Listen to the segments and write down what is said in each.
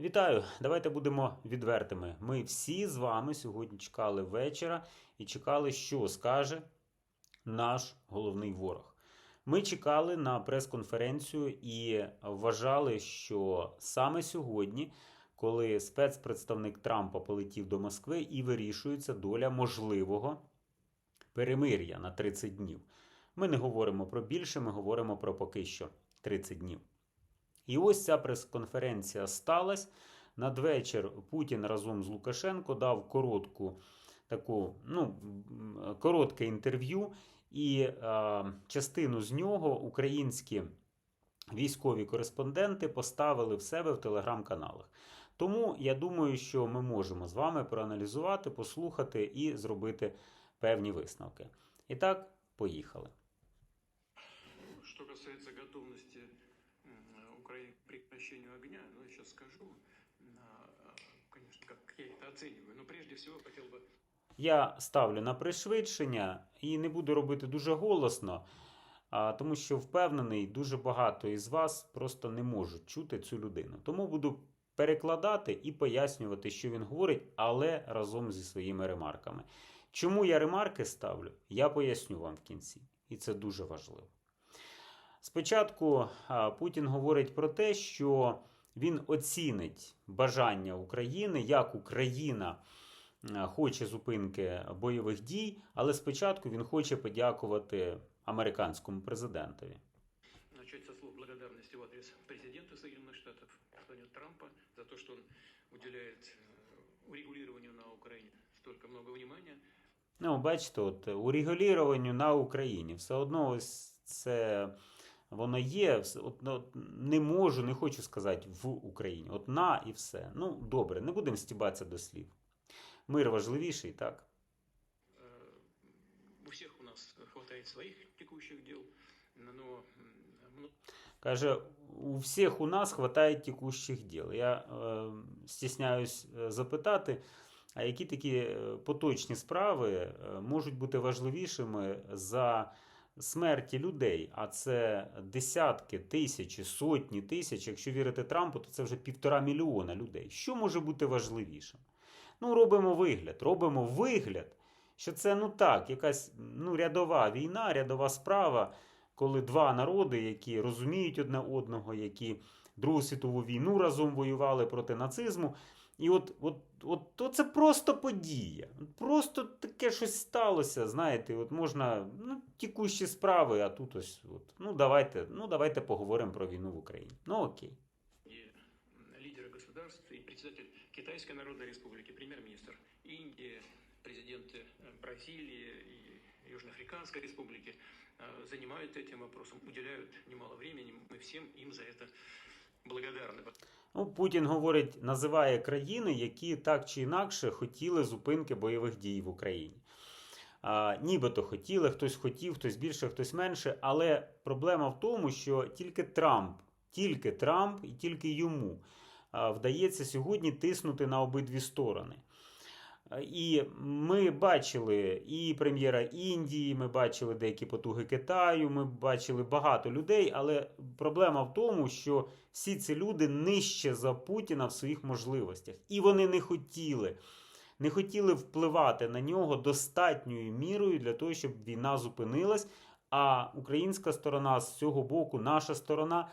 Вітаю! Давайте будемо відвертими. Ми всі з вами сьогодні чекали вечора і чекали, що скаже наш головний ворог. Ми чекали на прес-конференцію і вважали, що саме сьогодні, коли спецпредставник Трампа полетів до Москви, і вирішується доля можливого перемир'я на 30 днів. Ми не говоримо про більше, ми говоримо про поки що 30 днів. І ось ця прес-конференція сталася. Надвечір Путін разом з Лукашенко дав коротку таку, ну, коротке інтерв'ю, і е, частину з нього українські військові кореспонденти поставили в себе в телеграм-каналах. Тому я думаю, що ми можемо з вами проаналізувати, послухати і зробити певні висновки. І так, поїхали. Готовности м, Украины прекращению огня, ну, я сейчас скажу, а, конечно, как я это оцениваю, но прежде всего хотел бы Я ставлю на пришвидшення і не буду робити дуже голосно, тому що впевнений, дуже багато із вас просто не можуть чути цю людину. Тому буду перекладати і пояснювати, що він говорить, але разом зі своїми ремарками. Чому я ремарки ставлю, я поясню вам в кінці, і це дуже важливо. Спочатку Путін говорить про те, що він оцінить бажання України, як Україна хоче зупинки бойових дій, але спочатку він хоче подякувати американському президентові. начать со слов благодарности в адрес президента Соединенных Штатов Дональда Трампа за то, что он уделяет э, урегулированию на Украине столько много внимания. Ну, бачите, от урегулюванню на Україні. Все одно ось це воно є. От, ну, от не можу, не хочу сказати в Україні. От на і все. Ну, добре, не будемо стібатися до слів. Мир важливіший, так? Э, У всех у нас хватает своих текущих дел, но Каже, у всіх у нас хватає текущих діл. Я е, стісняюсь е, запитати, а які такі е, поточні справи е, можуть бути важливішими за смерті людей? А це десятки, тисячі, сотні тисяч. Якщо вірити Трампу, то це вже півтора мільйона людей. Що може бути важливішим? Ну, робимо вигляд, робимо вигляд, що це ну так, якась ну, рядова війна, рядова справа коли два народи, які розуміють одне одного, які Другу світову війну разом воювали проти нацизму. І от, от, от, то це просто подія. Просто таке щось сталося. Знаєте, от можна ну, тікущі справи, а тут ось от, ну давайте, ну давайте поговоримо про війну в Україні. Ну окей. где м, лидеры государств и председатель Китайской Народной Республики, премьер-министр Индии, президенты э, Бразилии и Южноафриканской Республики э, занимают этим вопросом, уделяют немало времени. Мы всем им за это благодарны. Ну, Путін говорить, називає країни, які так чи інакше хотіли зупинки бойових дій в Україні. А, нібито хотіли, хтось хотів, хтось більше, хтось менше. Але проблема в тому, що тільки Трамп, тільки Трамп і тільки йому а, вдається сьогодні тиснути на обидві сторони. А, І ми бачили і прем'єра Індії, ми бачили деякі потуги Китаю, ми бачили багато людей, але проблема в тому, що всі ці люди нижче за Путіна в своїх можливостях. І вони не хотіли. Не хотіли впливати на нього достатньою мірою для того, щоб війна зупинилась. А українська сторона з цього боку, наша сторона,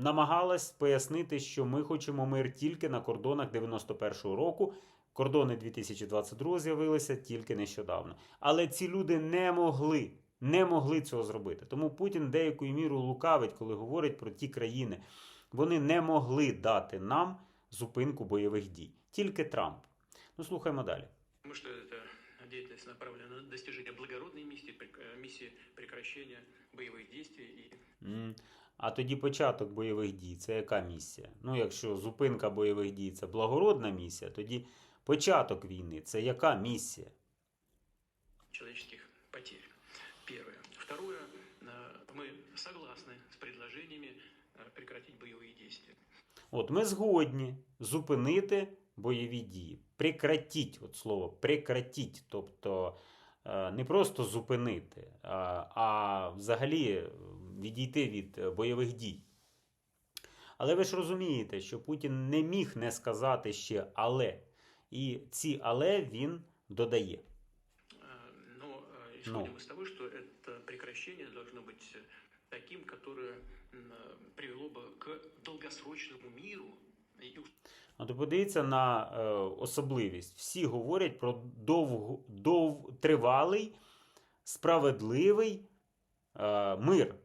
намагалась пояснити, що ми хочемо мир тільки на кордонах 91-го року. Кордони 2022 з'явилися тільки нещодавно. Але ці люди не могли, не могли цього зробити. Тому Путін деякою мірою лукавить, коли говорить про ті країни. Вони не могли дати нам зупинку бойових дій. Тільки Трамп. Ну, слухаємо далі. Потому что эта деятельность направлена на достижение благородной миссии, прек- э, миссии прекращения боевых действий и М, А тоді початок бойових дій це яка місія? Ну, якщо зупинка бойових дій це благородна місія, тоді початок війни це яка місія? человеческих потерь. Первое. Второе. э, Мы согласны с предложениями э, прекратить боевые действия. От ми згодні зупинити бойові дії. Прекратіть, от слово прекратіть. Тобто е, не просто зупинити, а, а взагалі відійти від е, бойових дій. Але ви ж розумієте, що Путін не міг не сказати ще але. І ці але він додає. Э, Но э, исходим из того, что это прекращение должно быть э, таким, которое м, э, привело бы к долгосрочному миру и А то подивіться на е, особливість. Всі говорять про довг, довтривалий, справедливий е, мир.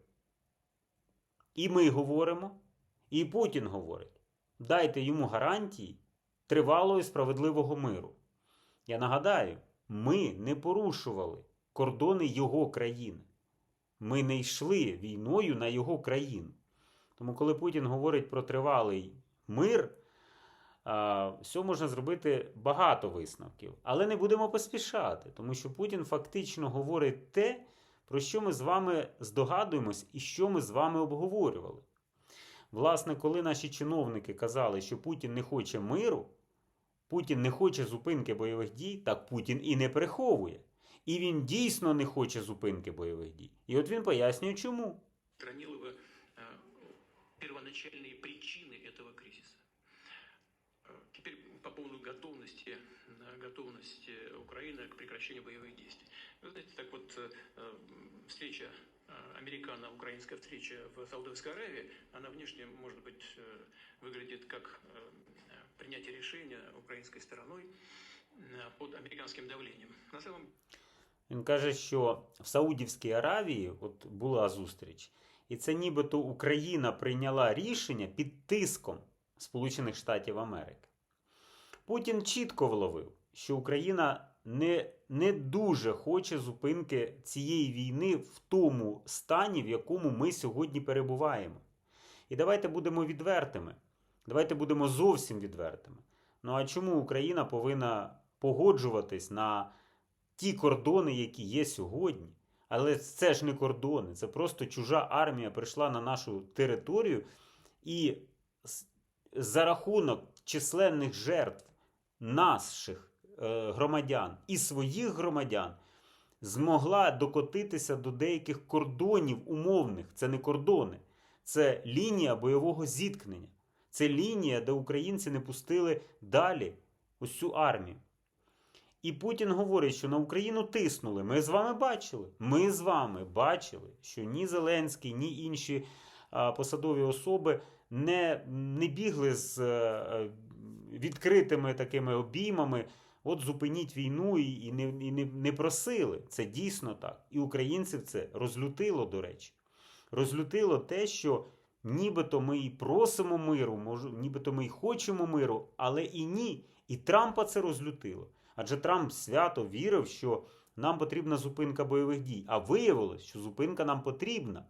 І ми говоримо, і Путін говорить. Дайте йому гарантії тривалого і справедливого миру. Я нагадаю, ми не порушували кордони його країни. Ми не йшли війною на його країну. Тому, коли Путін говорить про тривалий мир, Все можна зробити багато висновків, але не будемо поспішати, тому що Путін фактично говорить те, про що ми з вами здогадуємось і що ми з вами обговорювали. Власне, коли наші чиновники казали, що Путін не хоче миру, Путін не хоче зупинки бойових дій, так Путін і не приховує. І він дійсно не хоче зупинки бойових дій. І от він пояснює, чому. устранило бы э, первоначальные причины этого кризиса. Э, Теперь по поводу готовности, э, готовности Украины к прекращению боевых действий. Вы знаете, так вот, э, э, встреча, э, американо-украинская встреча в Саудовской Аравии, она внешне, может быть, э, выглядит как э, принятие решения украинской стороной э, под американским давлением. На самом Він каже, що в Саудівській Аравії от була зустріч, і це нібито Україна прийняла рішення під тиском Сполучених Штатів Америки. Путін чітко вловив, що Україна не, не дуже хоче зупинки цієї війни в тому стані, в якому ми сьогодні перебуваємо. І давайте будемо відвертими. Давайте будемо зовсім відвертими. Ну а чому Україна повинна погоджуватись на ті кордони, які є сьогодні. Але це ж не кордони, це просто чужа армія прийшла на нашу територію і за рахунок численних жертв наших е, громадян і своїх громадян змогла докотитися до деяких кордонів умовних. Це не кордони, це лінія бойового зіткнення. Це лінія, де українці не пустили далі ось цю армію. І Путін говорить, що на Україну тиснули. Ми з вами бачили. Ми з вами бачили, що ні Зеленський, ні інші посадові особи не, не бігли з е, відкритими такими обіймами. От зупиніть війну і, не, і не, не просили. Це дійсно так. І українців це розлютило, до речі. Розлютило те, що нібито ми і просимо миру, може, нібито ми і хочемо миру, але і ні. І Трампа це розлютило. Адже Трамп свято вірив, що нам потрібна зупинка бойових дій. А виявилось, що зупинка нам потрібна,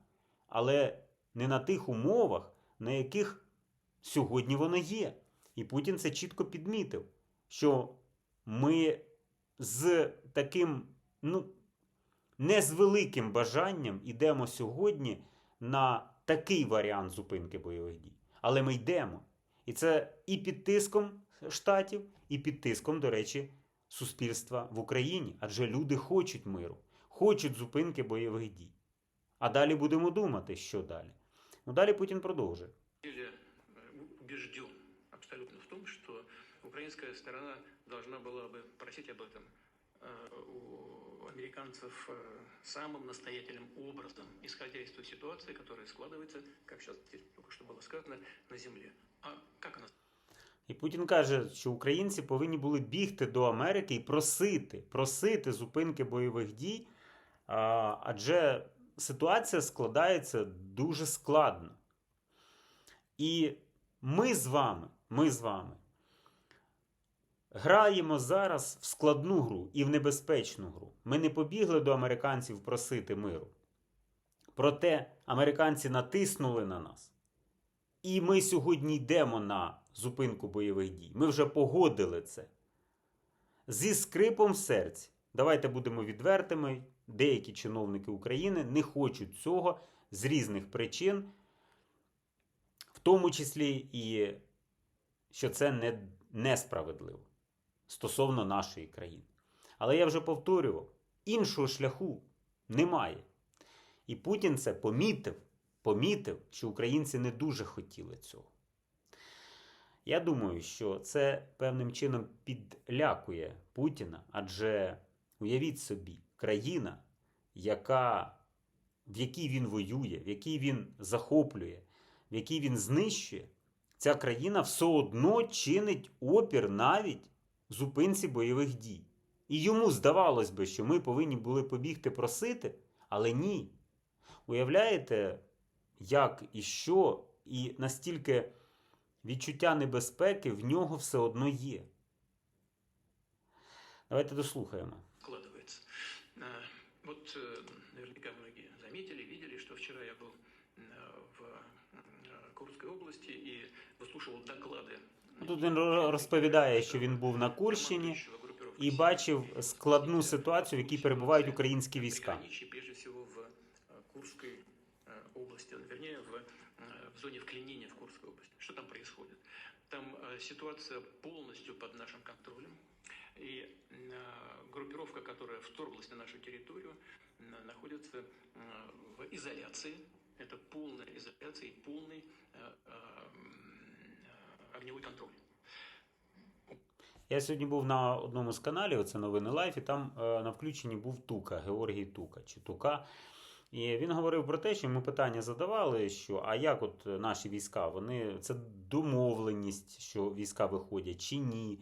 але не на тих умовах, на яких сьогодні вона є. І Путін це чітко підмітив, що ми з таким, ну, не з великим бажанням йдемо сьогодні на такий варіант зупинки бойових дій. Але ми йдемо. І це і під тиском штатів, і під тиском, до речі, суспільства в Україні. Адже люди хочуть миру, хочуть зупинки бойових дій. А далі будемо думати, що далі. Ну далі Путін продовжує. деле э, убежден абсолютно в том, что украинская сторона должна была бы просить об этом э, у американцев э, самым настоятельным образом, исходя из той ситуации, которая складывается, как сейчас здесь только что было сказано, на земле. А как она І Путін каже, що українці повинні були бігти до Америки і просити, просити зупинки бойових дій, а, адже ситуація складається дуже складно. І ми з вами, ми з вами граємо зараз в складну гру і в небезпечну гру. Ми не побігли до американців просити миру. Проте американці натиснули на нас. І ми сьогодні йдемо на зупинку бойових дій. Ми вже погодили це. Зі скрипом в серці. Давайте будемо відвертими. Деякі чиновники України не хочуть цього з різних причин, в тому числі і що це не, несправедливо стосовно нашої країни. Але я вже повторював: іншого шляху немає. І Путін це помітив, помітив, що українці не дуже хотіли цього. Я думаю, що це певним чином підлякує Путіна, адже уявіть собі, країна, яка, в якій він воює, в якій він захоплює, в якій він знищує, ця країна все одно чинить опір навіть зупинці бойових дій. І йому здавалось би, що ми повинні були побігти просити, але ні. Уявляєте, як і що, і настільки відчуття небезпеки в нього все одно є. Давайте дослухаємо. складывается. А, Вот э, наверняка многие заметили, видели, что вчера я был э, в э, Курской области и выслушивал доклады. Тут він ро- розповідає, що він був на Курщині командующего группировкой і «Север». бачив складну ситуацію, в якій перебувають українські війська. Приграничье, прежде всего в э, Курской э, области, вернее, в, э, в зоне вклинения в Курской области. Что там происходит? Там э, ситуация полностью под нашим контролем. И э, группировка, которая вторглась на нашу территорию, э, находится э, в изоляции. Это полная изоляция и полный э, э, м, огневой контроль. Я сьогодні був на одному з каналів, це новини Лайф, і там е, на включенні був Тука, Георгій Тука чи Тука. І він говорив про те, що йому питання задавали, що а як от наші війська, вони це домовленість, що війська виходять чи ні.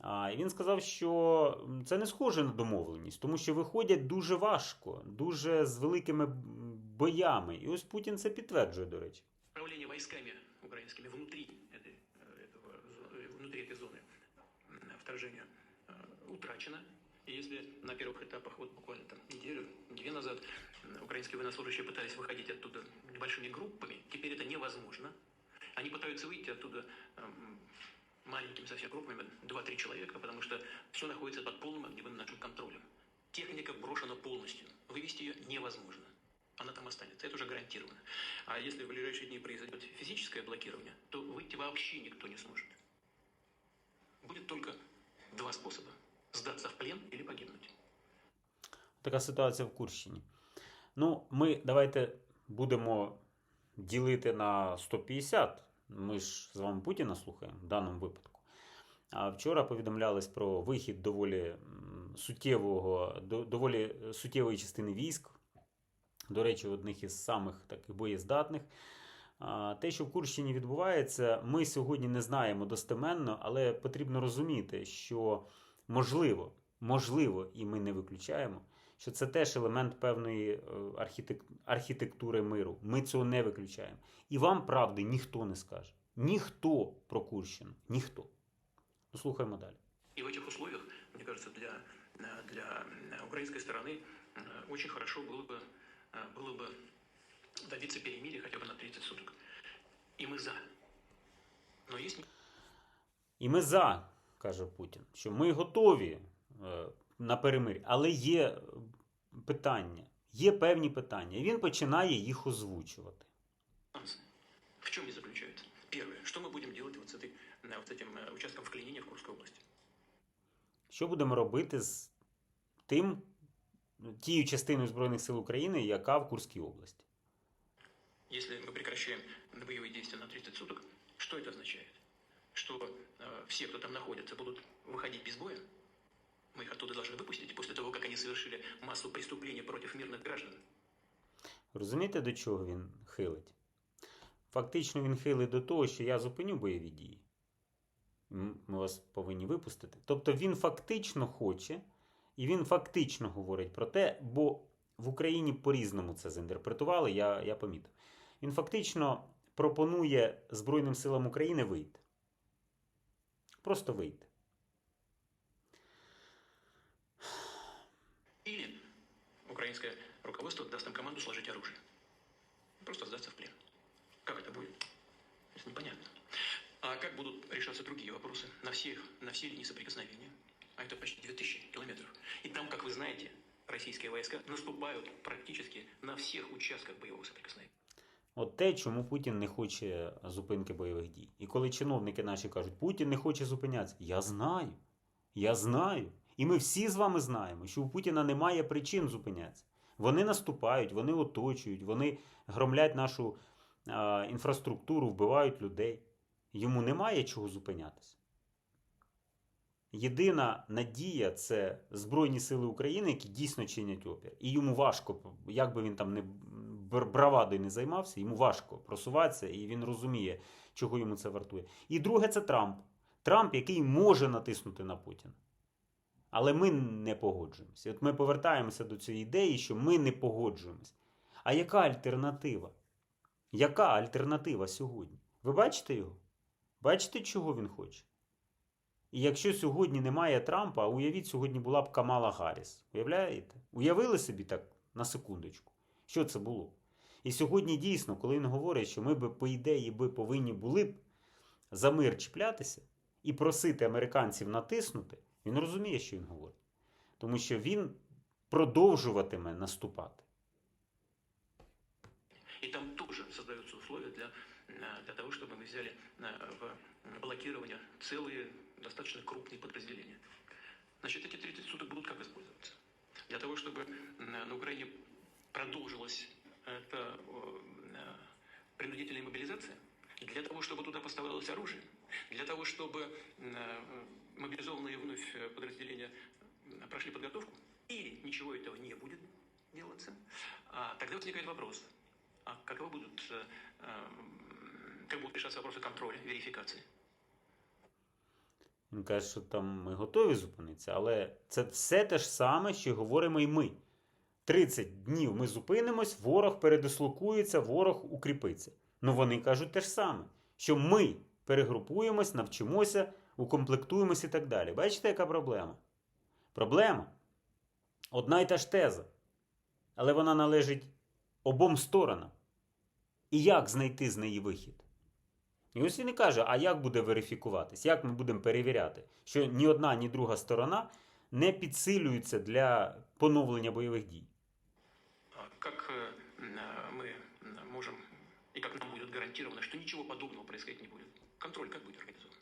А, і він сказав, що це не схоже на домовленість, тому що виходять дуже важко, дуже з великими боями. І ось Путін це підтверджує, до речі. Управление войсками украинскими внутри этой, э, этого, этой зоны вторжения э, утрачено. И если на первых этапах, вот буквально там неделю, две назад, украинские военнослужащие пытались выходить оттуда небольшими группами, теперь это невозможно. Они пытаются выйти оттуда эм, маленькими совсем группами, 2-3 человека, потому что все находится под полным огневым нашим контролем. Техника брошена полностью. Вывести ее невозможно. Она там останется. Это уже гарантированно. А если в ближайшие дни произойдет физическое блокирование, то выйти вообще никто не сможет. Будет только два способа. Сдаться в плен или погибнуть. Така ситуація в Курщині. Ну, ми давайте будемо ділити на 150. Ми ж з вами Путіна слухаємо в даному випадку. А вчора повідомлялось про вихід доволі суттєвого, доволі суттєвої частини військ. До речі, одних із самих таких боєздатних. А, Те, що в Курщині відбувається, ми сьогодні не знаємо достеменно, але потрібно розуміти, що можливо, можливо, і ми не виключаємо, що це теж елемент певної е, архітек- архітектури миру. Ми цього не виключаємо. І вам правди ніхто не скаже. Ніхто про Курщину. Ніхто. Ну, слухаємо далі. И в этих условиях, мне кажется, для, э, для э, украинской стороны э, очень хорошо было бы, э, было бы добиться перемирия хотя бы на 30 суток. И мы за. Но есть І ми за, каже Путін, що ми готові е, на перемир'я, але є е, питання, є певні питання, і він починає їх озвучувати. нюансы. В чем они заключаются? Первое. Что мы будем делать вот с, этой, э, вот этим э, участком вклинения в Курской области? Що будемо робити з тим, тією частиною Збройних сил України, яка в Курській області? Если мы прекращаем боевые действия на 30 суток, что это означает? Что э, все, кто там находится, будут выходить без боя? Мы их оттуда должны выпустить после того, как они совершили массу преступлений против мирных граждан? Розумієте, до чого він хилить? Фактично він хилить до того, що я зупиню бойові дії. М, Ми вас повинні випустити. Тобто він фактично хоче, і він фактично говорить про те, бо в Україні по-різному це заінтерпретували, я, я помітив. Він фактично пропонує Збройним силам України вийти. Просто вийти. Или украинское руководство даст им команду сложить оружие. Просто сдаться в плен. Как это будет? Это непонятно. А как будут решаться другие вопросы на все, на все линии соприкосновения? А это почти 2000 километров. И там, как вы знаете, российские войска наступают практически на всех участках боевого соприкосновения. От те, чому Путін не хоче зупинки бойових дій. І коли чиновники наші кажуть, Путін не хоче зупинятися, я знаю. Я знаю. І ми всі з вами знаємо, що у Путіна немає причин зупинятися. Вони наступають, вони оточують, вони громлять нашу а, інфраструктуру, вбивають людей. йому немає чого зупинятися. Єдина надія це Збройні Сили України, які дійсно чинять опір. І йому важко, як би він там не бравадою не займався, йому важко просуватися, і він розуміє, чого йому це вартує. І друге, це Трамп. Трамп, який може натиснути на Путіна. Але ми не погоджуємося. От ми повертаємося до цієї ідеї, що ми не погоджуємося. А яка альтернатива? Яка альтернатива сьогодні? Ви бачите його? Бачите, чого він хоче? І якщо сьогодні немає Трампа, уявіть, сьогодні була б Камала Гарріс. Уявляєте? Уявили собі так на секундочку, що це було? І сьогодні дійсно, коли він говорить, що ми би, по ідеї, би повинні були б за мир чіплятися і просити американців натиснути, він розуміє, що він говорить. Тому що він продовжуватиме наступати. И там тоже создаются условия для, э, для того, чтобы мы взяли э, в блокирование целые достаточно крупные подразделения. Значит, эти 30 суток будут как использоваться? Для того, чтобы э, на Украине продолжилась эта э, принудительная мобилизация? Для того, чтобы туда поставлялось оружие? Для того, чтобы э, мобилизованные вновь э, подразделения э, прошли подготовку? Или ничего этого не будет делаться? А, Тогда возникает вопрос, а каковы будут, э, эм, как будут решаться вопросы контроля, верификации? Він каже, що там ми готові зупинитися, але це все те ж саме, що говоримо і ми. 30 днів ми зупинимось, ворог передислокується, ворог укріпиться. Ну вони кажуть те ж саме, що ми перегрупуємось, навчимося, укомплектуємось і так далі. Бачите, яка проблема? Проблема одна й та ж теза, але вона належить обом сторонам. І як знайти з неї вихід? І ось він і каже: а як буде верифікуватись? Як ми будемо перевіряти, що ні одна, ні друга сторона не підсилюються для поновлення бойових дій? А Как э, м, э, мы м, можем и как нам будет гарантировано, что ничего подобного происходить не будет? Контроль как будет организован?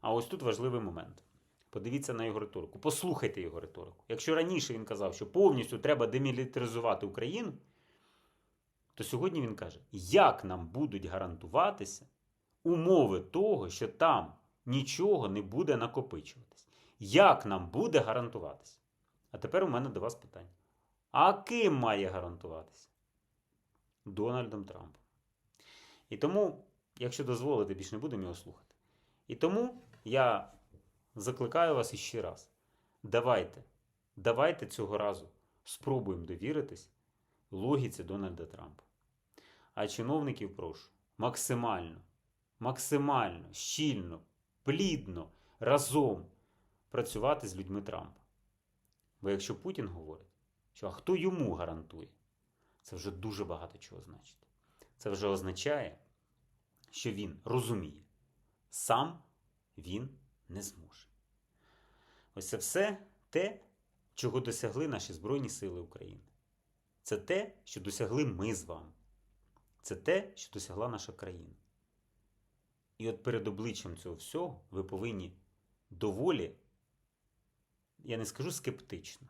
А ось тут важливий момент. Подивіться на його риторику, послухайте його риторику. Якщо раніше він казав, що повністю треба демілітаризувати Україну, то сьогодні він каже, як нам будуть гарантуватися умови того, що там нічого не буде накопичуватись. Як нам буде гарантуватися? А тепер у мене до вас питання. А ким має гарантуватися? Дональдом Трампом. І тому, якщо дозволите, більше не будемо його слухати. І тому я закликаю вас іще раз. Давайте, давайте цього разу спробуємо довіритись логіці Дональда Трампа. А чиновників прошу максимально, максимально, щільно, плідно, разом працювати з людьми Трампа. Бо якщо Путін говорить, що а хто йому гарантує, це вже дуже багато чого значить. Це вже означає, що він розуміє, сам він не зможе. Ось це все те, чого досягли наші Збройні Сили України. Це те, що досягли ми з вами. Це те, що досягла наша країна. І от перед обличчям цього всього ви повинні доволі, я не скажу скептично,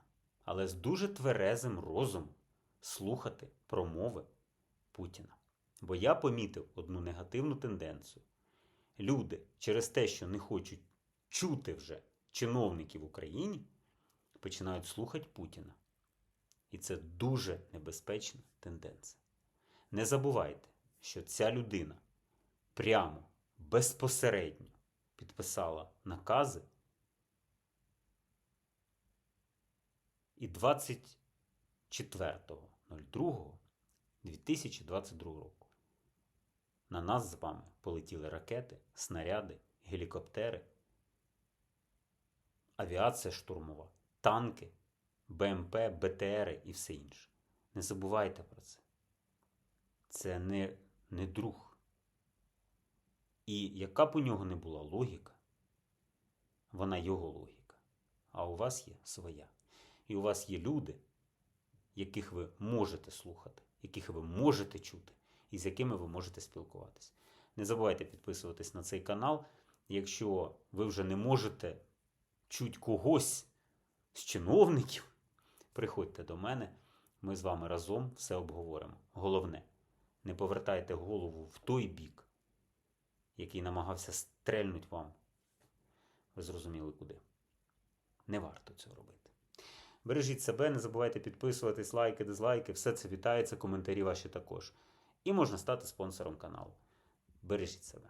але з дуже тверезим розумом слухати промови Путіна. Бо я помітив одну негативну тенденцію. Люди через те, що не хочуть чути вже чиновників в Україні, починають слухати Путіна. І це дуже небезпечна тенденція. Не забувайте, що ця людина прямо, безпосередньо підписала накази і 24.02.2022 року на нас з вами полетіли ракети, снаряди, гелікоптери, авіація штурмова, танки, БМП, БТРи і все інше. Не забувайте про це. Це не, не друг. І яка б у нього не була логіка, вона його логіка. А у вас є своя. І у вас є люди, яких ви можете слухати, яких ви можете чути, і з якими ви можете спілкуватися. Не забувайте підписуватись на цей канал. Якщо ви вже не можете чути когось з чиновників, приходьте до мене, ми з вами разом все обговоримо. Головне, не повертайте голову в той бік, який намагався стрельнуть вам. Ви зрозуміли куди. Не варто цього робити. Бережіть себе, не забувайте підписуватись, лайки, дизлайки, все це вітається, коментарі ваші також. І можна стати спонсором каналу. Бережіть себе.